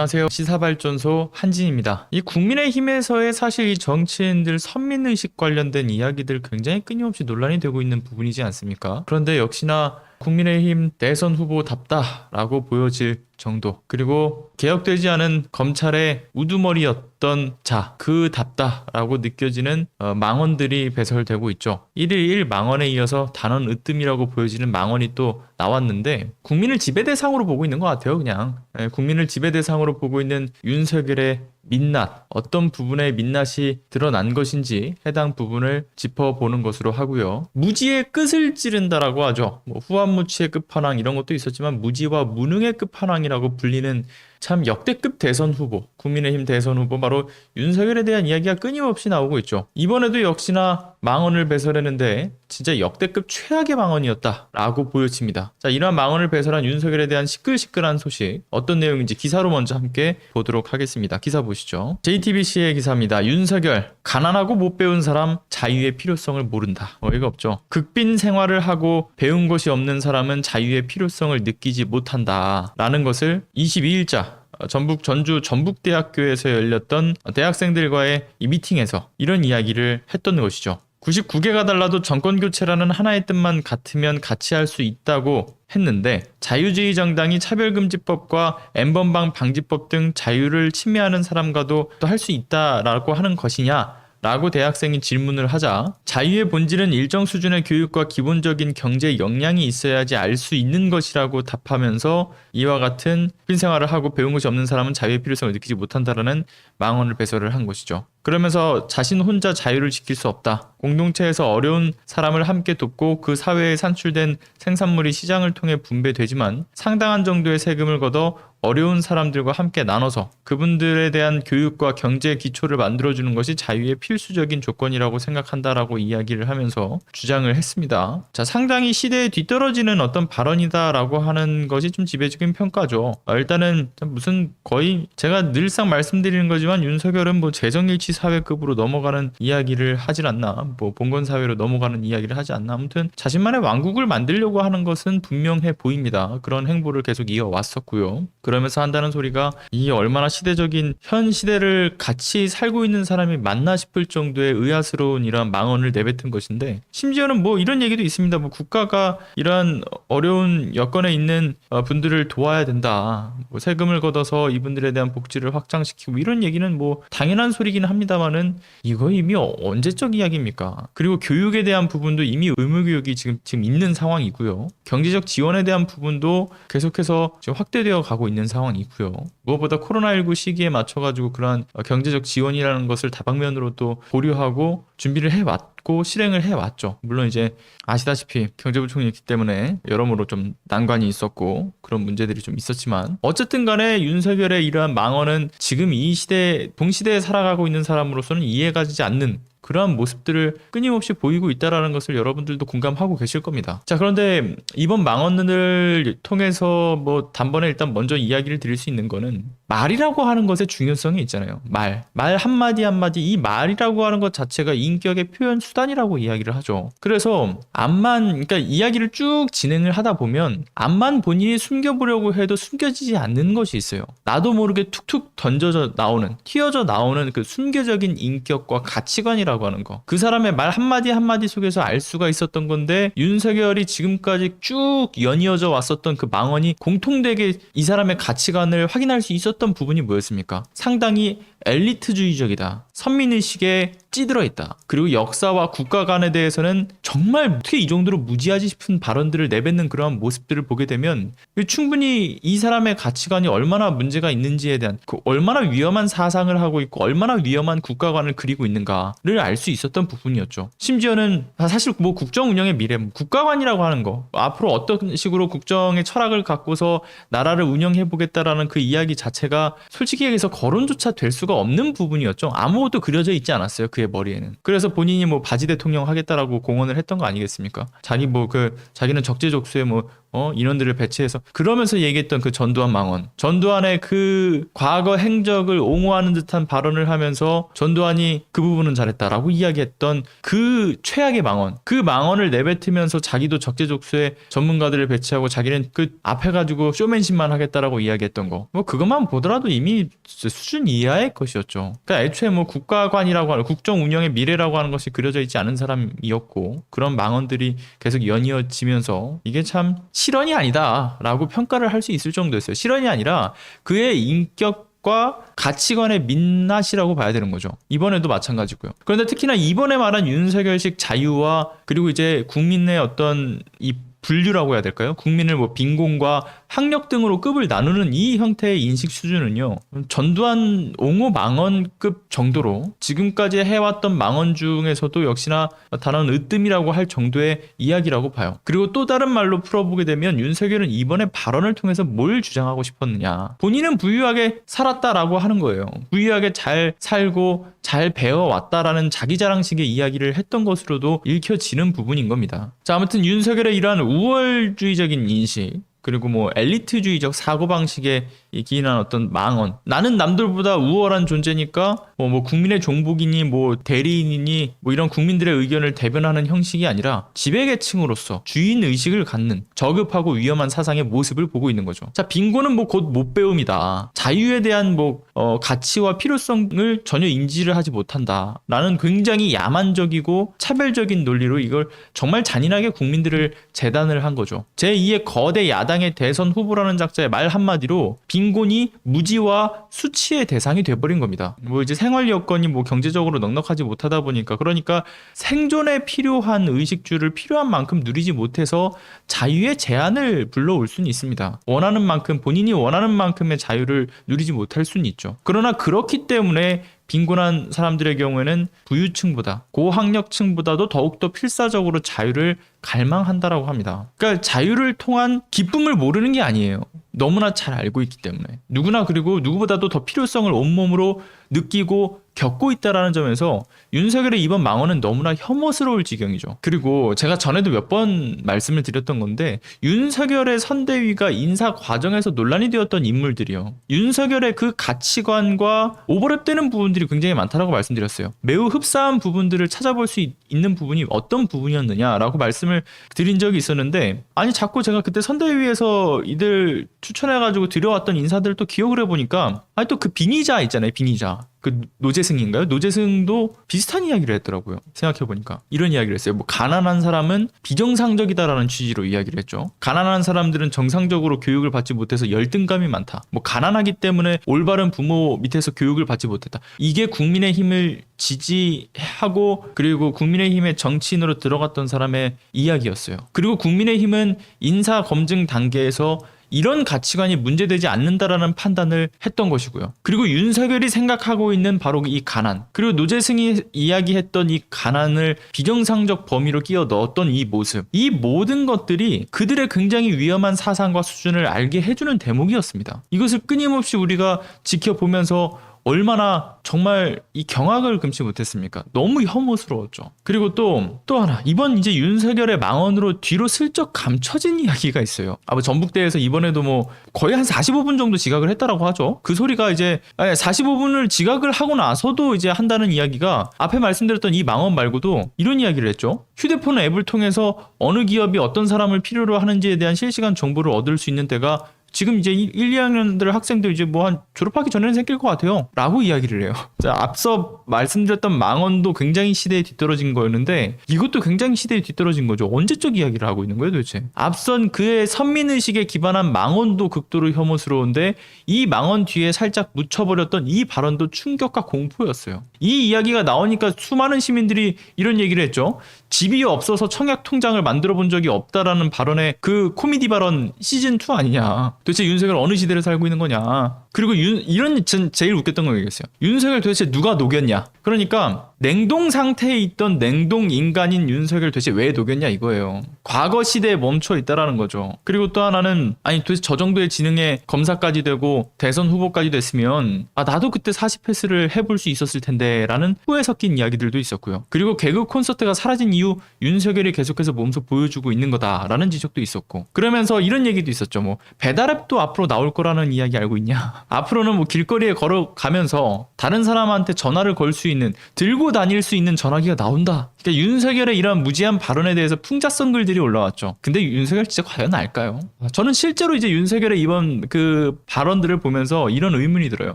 안녕하세요. 시사발전소 한진입니다. 이 국민의힘에서의 사실 이 정치인들 선민의식 관련된 이야기들 굉장히 끊임없이 논란이 되고 있는 부분이지 않습니까? 그런데 역시나 국민의힘 대선 후보답다라고 보여질 정도 그리고 개혁되지 않은 검찰의 우두머리였던 자 그답다라고 느껴지는 어, 망언들이 배설되고 있죠. 1일 1 망언에 이어서 단언 으뜸이라고 보여지는 망언이 또 나왔는데 국민을 지배 대상으로 보고 있는 것 같아요. 그냥 예, 국민을 지배 대상으로 보고 있는 윤석열의 민낯 어떤 부분에 민낯이 드러난 것인지 해당 부분을 짚어보는 것으로 하고요. 무지의 끝을 찌른다라고 하죠. 뭐 후한무치의 끝판왕 이런 것도 있었지만 무지와 무능의 끝판왕이 라고 불리는 참 역대급 대선 후보, 국민의힘 대선 후보 바로 윤석열에 대한 이야기가 끊임없이 나오고 있죠. 이번에도 역시나 망언을 배설했는데 진짜 역대급 최악의 망언이었다라고 보여집니다. 자, 이러한 망언을 배설한 윤석열에 대한 시끌시끌한 소식 어떤 내용인지 기사로 먼저 함께 보도록 하겠습니다. 기사 보시죠. JTBC의 기사입니다. 윤석열 가난하고 못 배운 사람 자유의 필요성을 모른다. 어이가 없죠. 극빈 생활을 하고 배운 것이 없는 사람은 자유의 필요성을 느끼지 못한다라는 것을 22일자 어, 전북 전주 전북대학교에서 열렸던 대학생들과의 이 미팅에서 이런 이야기를 했던 것이죠. 99개가 달라도 정권 교체라는 하나의 뜻만 같으면 같이 할 수 있다고 했는데 자유주의 정당이 차별금지법과 엠번방 방지법 등 자유를 침해하는 사람과도 또 할 수 있다라고 하는 것이냐 라고 대학생이 질문을 하자 자유의 본질은 일정 수준의 교육과 기본적인 경제 역량이 있어야지 알 수 있는 것이라고 답하면서 이와 같은 빈 생활을 하고 배운 것이 없는 사람은 자유의 필요성을 느끼지 못한다라는 망언을 배설을 한 것이죠. 그러면서 자신 혼자 자유를 지킬 수 없다. 공동체에서 어려운 사람을 함께 돕고 그 사회에 산출된 생산물이 시장을 통해 분배되지만 상당한 정도의 세금을 걷어 어려운 사람들과 함께 나눠서 그분들에 대한 교육과 경제 기초를 만들어주는 것이 자유의 필수적인 조건이라고 생각한다라고 이야기를 하면서 주장을 했습니다. 자, 상당히 시대에 뒤떨어지는 어떤 발언이다라고 하는 것이 좀 지배적인 평가죠. 어, 일단은 무슨 거의 제가 늘상 말씀드리는 거지만 윤석열은 뭐 재정일치 사회급으로 넘어가는 이야기를 하질 않나, 뭐 봉건 사회로 넘어가는 이야기를 하지 않나. 아무튼 자신만의 왕국을 만들려고 하는 것은 분명해 보입니다. 그런 행보를 계속 이어왔었고요. 그 러면서 한다는 소리가 이 얼마나 시대적인 현 시대를 같이 살고 있는 사람이 맞나 싶을 정도의 의아스러운 이러한 망언을 내뱉은 것인데 심지어는 뭐 이런 얘기도 있습니다. 뭐 국가가 이러한 어려운 여건에 있는 어, 분들을 도와야 된다. 뭐 세금을 걷어서 이분들에 대한 복지를 확장시키고 이런 얘기는 뭐 당연한 소리긴 합니다만은 이거 이미 어- 언제적 이야기입니까? 그리고 교육에 대한 부분도 이미 의무 교육이 지금 지금 있는 상황이고요. 경제적 지원에 대한 부분도 계속해서 지금 확대되어 가고 있는 상황이고요. 무엇보다 코로나19 시기에 맞춰가지고 그러한 어, 경제적 지원이라는 것을 다방면으로 또 고려하고 준비를 해왔고 실행을 해왔죠. 물론 이제 아시다시피 경제부총리이기 때문에 여러모로 좀 난관이 있었고 그런 문제들이 좀 있었지만 어쨌든 간에 윤석열의 이러한 망언은 지금 이 시대 동시대에 살아가고 있는 사람으로서는 이해가지 않는 그러한 모습들을 끊임없이 보이고 있다라는 것을 여러분들도 공감하고 계실 겁니다. 자, 그런데 이번 망언을 통해서 뭐 단번에 일단 먼저 이야기를 드릴 수 있는 거는 말이라고 하는 것의 중요성이 있잖아요. 말. 말 한마디 한마디 이 말이라고 하는 것 자체가 인격의 표현 수단이라고 이야기를 하죠. 그래서 암만 그러니까 이야기를 쭉 진행을 하다 보면 암만 본인이 숨겨보려고 해도 숨겨지지 않는 것이 있어요. 나도 모르게 툭툭 던져져 나오는 튀어져 나오는 그 순교적인 인격과 가치관이라고 하는 거. 그 사람의 말 한마디 한마디 속에서 알 수가 있었던 건데 윤석열이 지금까지 쭉 연이어져 왔었던 그 망언이 공통되게 이 사람의 가치관을 확인할 수 있었던 부분이 뭐였습니까? 상당히 엘리트주의적이다. 선민의식에 찌들어 있다. 그리고 역사와 국가 간에 대해서는 정말 어떻게 이 정도로 무지하지 싶은 발언들을 내뱉는 그러한 모습들을 보게 되면 충분히 이 사람의 가치관이 얼마나 문제가 있는지에 대한 그 얼마나 위험한 사상을 하고 있고 얼마나 위험한 국가관을 그리고 있는가를 알 수 있었던 부분이었죠. 심지어는 사실 뭐 국정 운영의 미래, 뭐 국가관이라고 하는 거 앞으로 어떤 식으로 국정의 철학을 갖고서 나라를 운영해 보겠다라는 그 이야기 자체가 솔직히 얘기해서 거론조차 될 수가 없는 부분이었죠. 아무 것도 그려져 있지 않았어요. 그의 머리에는. 그래서 본인이 뭐 바지 대통령 하겠다라고 공언을 했던 거 아니겠습니까? 자기 뭐 그 자기는 적재적소에 뭐어 인원들을 배치해서 그러면서 얘기했던 그 전두환 망언. 전두환의 그 과거 행적을 옹호하는 듯한 발언을 하면서 전두환이 그 부분은 잘했다라고 이야기했던 그 최악의 망언. 그 망언을 내뱉으면서 자기도 적재적소에 전문가들을 배치하고 자기는 그 앞에 가지고 쇼맨십만 하겠다라고 이야기했던 거. 뭐 그것만 보더라도 이미 수준 이하의 것이었죠. 그러니까 애초에 뭐 국가관이라고 하는 국정 운영의 미래라고 하는 것이 그려져 있지 않은 사람이었고 그런 망언들이 계속 연이어지면서 이게 참 실언이 아니다라고 평가를 할 수 있을 정도였어요. 실언이 아니라 그의 인격과 가치관의 민낯이라고 봐야 되는 거죠. 이번에도 마찬가지고요. 그런데 특히나 이번에 말한 윤석열식 자유와 그리고 이제 국민 의 어떤 이 분류라고 해야 될까요? 국민을 뭐 빈곤과 학력 등으로 급을 나누는 이 형태의 인식 수준은요. 전두환 옹호 망언급 정도로 지금까지 해왔던 망언 중에서도 역시나 단언 으뜸이라고 할 정도의 이야기라고 봐요. 그리고 또 다른 말로 풀어보게 되면 윤석열은 이번에 발언을 통해서 뭘 주장하고 싶었느냐. 본인은 부유하게 살았다라고 하는 거예요. 부유하게 잘 살고 잘 배워왔다라는 자기 자랑식의 이야기를 했던 것으로도 읽혀지는 부분인 겁니다. 자, 아무튼 윤석열의 이러한 우월주의적인 인식, 그리고 뭐 엘리트주의적 사고방식에 이 기인한 어떤 망언. 나는 남들보다 우월한 존재니까 뭐, 뭐 국민의 종복이니 뭐 대리인이니 뭐 이런 국민들의 의견을 대변하는 형식이 아니라 지배계층으로서 주인 의식을 갖는 저급하고 위험한 사상의 모습을 보고 있는 거죠. 자, 빈곤은 뭐 곧 못 배움이다. 자유에 대한 뭐 어, 가치와 필요성을 전혀 인지를 하지 못한다. 라는 굉장히 야만적이고 차별적인 논리로 이걸 정말 잔인하게 국민들을 재단을 한 거죠. 제2의 거대 야당의 대선 후보라는 작자의 말 한마디로 빈곤이 무지와 수치의 대상이 돼버린 겁니다. 뭐 이제 생활 여건이 뭐 경제적으로 넉넉하지 못하다 보니까 그러니까 생존에 필요한 의식주를 필요한 만큼 누리지 못해서 자유의 제한을 불러올 수는 있습니다. 원하는 만큼 본인이 원하는 만큼의 자유를 누리지 못할 수는 있죠. 그러나 그렇기 때문에 빈곤한 사람들의 경우에는 부유층보다 고학력층보다도 더욱더 필사적으로 자유를 갈망한다라고 합니다. 그러니까 자유를 통한 기쁨을 모르는 게 아니에요. 너무나 잘 알고 있기 때문에. 누구나 그리고 누구보다도 더 필요성을 온몸으로 느끼고 겪고 있다라는 점에서 윤석열의 이번 망언은 너무나 혐오스러울 지경이죠. 그리고 제가 전에도 몇 번 말씀을 드렸던 건데 윤석열의 선대위가 인사 과정에서 논란이 되었던 인물들이요. 윤석열의 그 가치관과 오버랩되는 부분들이 굉장히 많다라고 말씀드렸어요. 매우 흡사한 부분들을 찾아볼 수 있- 있는 부분이 어떤 부분이었느냐라고 말씀을 드린 적이 있었는데 아니 자꾸 제가 그때 선대위에서 이들 추천해가지고 들여왔던 인사들을 또 기억을 해보니까 아니 또그 비니자 있잖아요 비니자 그 노재승인가요? 노재승도 비슷한 이야기를 했더라고요. 생각해 보니까 이런 이야기를 했어요. 뭐 가난한 사람은 비정상적이다라는 취지로 이야기를 했죠. 가난한 사람들은 정상적으로 교육을 받지 못해서 열등감이 많다. 뭐 가난하기 때문에 올바른 부모 밑에서 교육을 받지 못했다. 이게 국민의 힘을 지지하고 그리고 국민의 힘의 정치인으로 들어갔던 사람의 이야기였어요. 그리고 국민의 힘은 인사 검증 단계에서 이런 가치관이 문제되지 않는다라는 판단을 했던 것이고요. 그리고 윤석열이 생각하고 있는 바로 이 가난, 그리고 노재승이 이야기했던 이 가난을 비정상적 범위로 끼워 넣었던 이 모습, 이 모든 것들이 그들의 굉장히 위험한 사상과 수준을 알게 해주는 대목이었습니다. 이것을 끊임없이 우리가 지켜보면서 얼마나 정말 이 경악을 금치 못했습니까? 너무 혐오스러웠죠. 그리고 또, 또 하나. 이번 이제 윤석열의 망언으로 뒤로 슬쩍 감춰진 이야기가 있어요. 아, 뭐 전북대에서 이번에도 뭐 거의 한 45분 정도 지각을 했다라고 하죠. 그 소리가 이제 45분을 지각을 하고 나서도 이제 한다는 이야기가 앞에 말씀드렸던 이 망언 말고도 이런 이야기를 했죠. 휴대폰 앱을 통해서 어느 기업이 어떤 사람을 필요로 하는지에 대한 실시간 정보를 얻을 수 있는 때가 지금 이제 1, 2학년들 학생들 이제 뭐 한 졸업하기 전에는 생길 것 같아요. 라고 이야기를 해요. 자, 앞서 말씀드렸던 망언도 굉장히 시대에 뒤떨어진 거였는데 이것도 굉장히 시대에 뒤떨어진 거죠. 언제적 이야기를 하고 있는 거예요, 도대체? 앞선 그의 선민의식에 기반한 망언도 극도로 혐오스러운데 이 망언 뒤에 살짝 묻혀버렸던 이 발언도 충격과 공포였어요. 이 이야기가 나오니까 수많은 시민들이 이런 얘기를 했죠. 집이 없어서 청약 통장을 만들어 본 적이 없다라는 발언의 그 코미디 발언 시즌 2 아니냐. 도대체 윤석열 어느 시대를 살고 있는 거냐. 그리고 윤, 이런 전 제일 웃겼던 거 얘기했어요. 윤석열 도대체 누가 녹였냐? 그러니까 냉동 상태에 있던 냉동 인간인 윤석열 도대체 왜 녹였냐 이거예요. 과거 시대에 멈춰 있다라는 거죠. 그리고 또 하나는 아니 도대체 저 정도의 지능에 검사까지 되고 대선 후보까지 됐으면 아 나도 그때 40 패스를 해볼 수 있었을 텐데라는 후회 섞인 이야기들도 있었고요. 그리고 개그 콘서트가 사라진 이후 윤석열이 계속해서 몸소 보여주고 있는 거다라는 지적도 있었고 그러면서 이런 얘기도 있었죠. 뭐 배달앱도 앞으로 나올 거라는 이야기 알고 있냐? 앞으로는 뭐 길거리에 걸어가면서 다른 사람한테 전화를 걸 수 있는 들고 다닐 수 있는 전화기가 나온다. 그러니까 윤석열의 이런 무지한 발언에 대해서 풍자성 글들이 올라왔죠. 근데 윤석열 진짜 과연 알까요? 저는 실제로 이제 윤석열의 이번 그 발언들을 보면서 이런 의문이 들어요.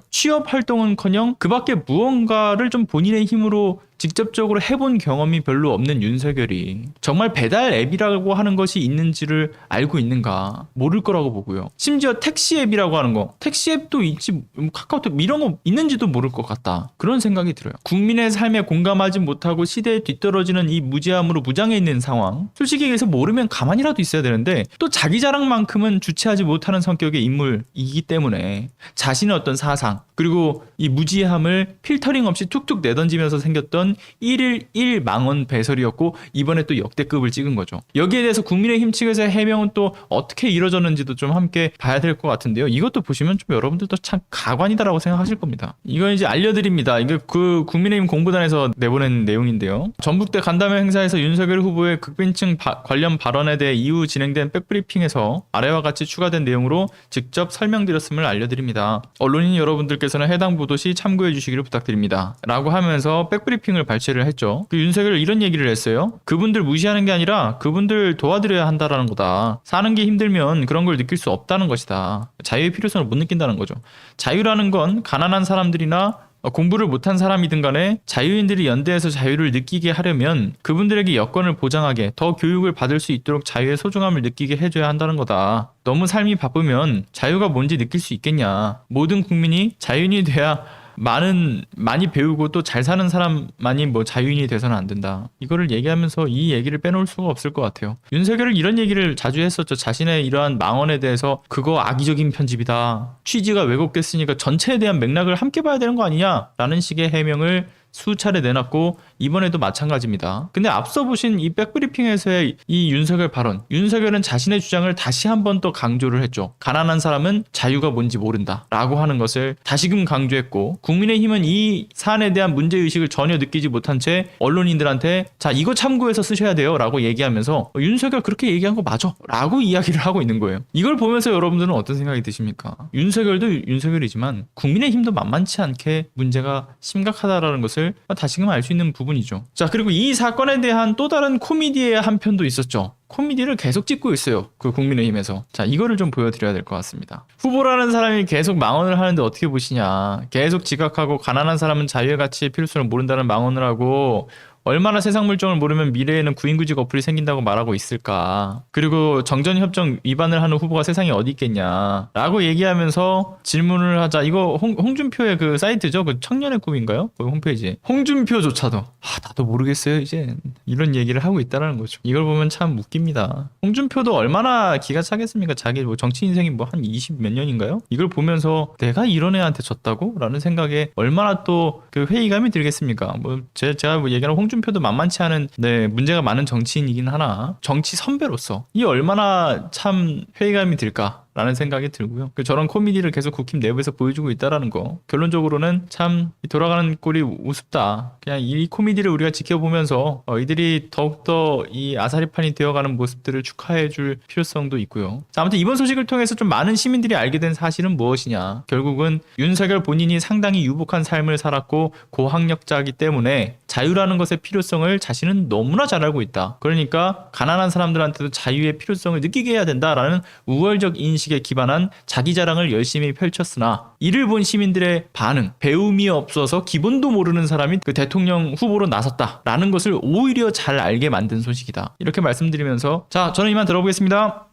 취업 활동은커녕 그밖에 무언가를 좀 본인의 힘으로 직접적으로 해본 경험이 별로 없는 윤석열이 정말 배달 앱이라고 하는 것이 있는지를 알고 있는가 모를 거라고 보고요. 심지어 택시 앱이라고 하는 거 택시 앱도 있지 뭐 카카오톡 이런 거 있는지도 모를 것 같다. 그런 생각이 들어요. 국민의 삶에 공감하지 못하고 시대에 뒤떨어지는 이 무지함으로 무장해 있는 상황. 솔직히 얘기해서 모르면 가만히라도 있어야 되는데 또 자기 자랑만큼은 주체하지 못하는 성격의 인물이기 때문에 자신의 어떤 사상 그리고 이 무지함을 필터링 없이 툭툭 내던지면서 생겼던 1일 1망원 배설이었고 이번에 또 역대급을 찍은 거죠. 여기에 대해서 국민의힘 측에서의 해명은 또 어떻게 이루어졌는지도 좀 함께 봐야 될 것 같은데요. 이것도 보시면 좀 여러분들도 참 가관이다라고 생각하실 겁니다. 이건 이제 알려드립니다. 이게 그 국민의힘 공보단에서 내보낸 내용인데요. 전북대 간담회 행사에서 윤석열 후보의 극빈층 바- 관련 발언에 대해 이후 진행된 백브리핑에서 아래와 같이 추가된 내용으로 직접 설명드렸음을 알려드립니다. 언론인 여러분들께서는 해당 보도 시 참고해 주시기를 부탁드립니다. 라고 하면서 백브리핑 을 발췌를 했죠. 그 윤석열 이런 얘기를 했어요. 그분들 무시하는 게 아니라 그분들 도와드려야 한다라는 거다. 사는 게 힘들면 그런 걸 느낄 수 없다는 것이다. 자유의 필요성을 못 느낀다는 거죠. 자유라는 건 가난한 사람들이나 어, 공부를 못한 사람이든 간에 자유인들이 연대해서 자유를 느끼게 하려면 그분들에게 여건을 보장하게 더 교육을 받을 수 있도록 자유의 소중함을 느끼게 해줘야 한다는 거다. 너무 삶이 바쁘면 자유가 뭔지 느낄 수 있겠냐. 모든 국민이 자유인이 돼야 많은 많이 배우고 또 잘 사는 사람만이 뭐 자유인이 돼서는 안 된다. 이거를 얘기하면서 이 얘기를 빼놓을 수가 없을 것 같아요. 윤석열은 이런 얘기를 자주 했었죠. 자신의 이러한 망언에 대해서 그거 악의적인 편집이다. 취지가 왜곡됐으니까 전체에 대한 맥락을 함께 봐야 되는 거 아니냐라는 식의 해명을 수차례 내놨고 이번에도 마찬가지입니다. 근데 앞서 보신 이 백브리핑에서의 이 윤석열 발언, 윤석열은 자신의 주장을 다시 한 번 더 강조를 했죠. 가난한 사람은 자유가 뭔지 모른다라고 하는 것을 다시금 강조했고 국민의힘은 이 사안에 대한 문제 의식을 전혀 느끼지 못한 채 언론인들한테 자 이거 참고해서 쓰셔야 돼요라고 얘기하면서 어, 윤석열 그렇게 얘기한 거 맞아라고 이야기를 하고 있는 거예요. 이걸 보면서 여러분들은 어떤 생각이 드십니까? 윤석열도 윤석열이지만 국민의힘도 만만치 않게 문제가 심각하다라는 것을 다시금 알 수 있는 부분이죠. 자, 그리고 이 사건에 대한 또 다른 코미디의 한 편도 있었죠. 코미디를 계속 찍고 있어요. 그 국민의힘에서. 자, 이거를 좀 보여드려야 될 것 같습니다. 후보라는 사람이 계속 망언을 하는데 어떻게 보시냐. 계속 지각하고 가난한 사람은 자유의 가치의 필요성을 모른다는 망언을 하고 얼마나 세상 물정을 모르면 미래에는 구인구직 어플이 생긴다고 말하고 있을까. 그리고 정전협정 위반을 하는 후보가 세상에 어디 있겠냐. 라고 얘기하면서 질문을 하자. 이거 홍, 홍준표의 그 사이트죠? 그 청년의 꿈인가요? 그 홈페이지. 홍준표조차도. 아, 나도 모르겠어요, 이제. 이런 얘기를 하고 있다라는 거죠. 이걸 보면 참 웃깁니다. 홍준표도 얼마나 기가 차겠습니까? 자기 뭐 정치 인생이 뭐 한 20 몇 년인가요? 이걸 보면서 내가 이런 애한테 졌다고? 라는 생각에 얼마나 또 그 회의감이 들겠습니까? 뭐 제, 제가 뭐 얘기하는 홍준 표도 만만치 않은 네, 문제가 많은 정치인이긴 하나 정치 선배로서 이 얼마나 참 회의감이 들까? 라는 생각이 들고요. 그 저런 코미디를 계속 국힘 내부에서 보여주고 있다라는 거. 결론적으로는 참이 돌아가는 꼴이 우습다. 그냥 이 코미디를 우리가 지켜보면서 어, 이들이 더욱더 이 아사리판이 되어가는 모습들을 축하해줄 필요성도 있고요. 자, 아무튼 이번 소식을 통해서 좀 많은 시민들이 알게 된 사실은 무엇이냐. 결국은 윤석열 본인이 상당히 유복한 삶을 살았고 고학력자이기 때문에 자유라는 것의 필요성을 자신은 너무나 잘 알고 있다. 그러니까 가난한 사람들한테도 자유의 필요성을 느끼게 해야 된다라는 우월적 인식에 기반한 자기 자랑을 열심히 펼쳤으나 이를 본 시민들의 반응, 배움이 없어서 기본도 모르는 사람이 그 대통령 후보로 나섰다라는 것을 오히려 잘 알게 만든 소식이다. 이렇게 말씀드리면서 자, 저는 이만 들어보겠습니다.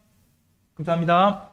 감사합니다.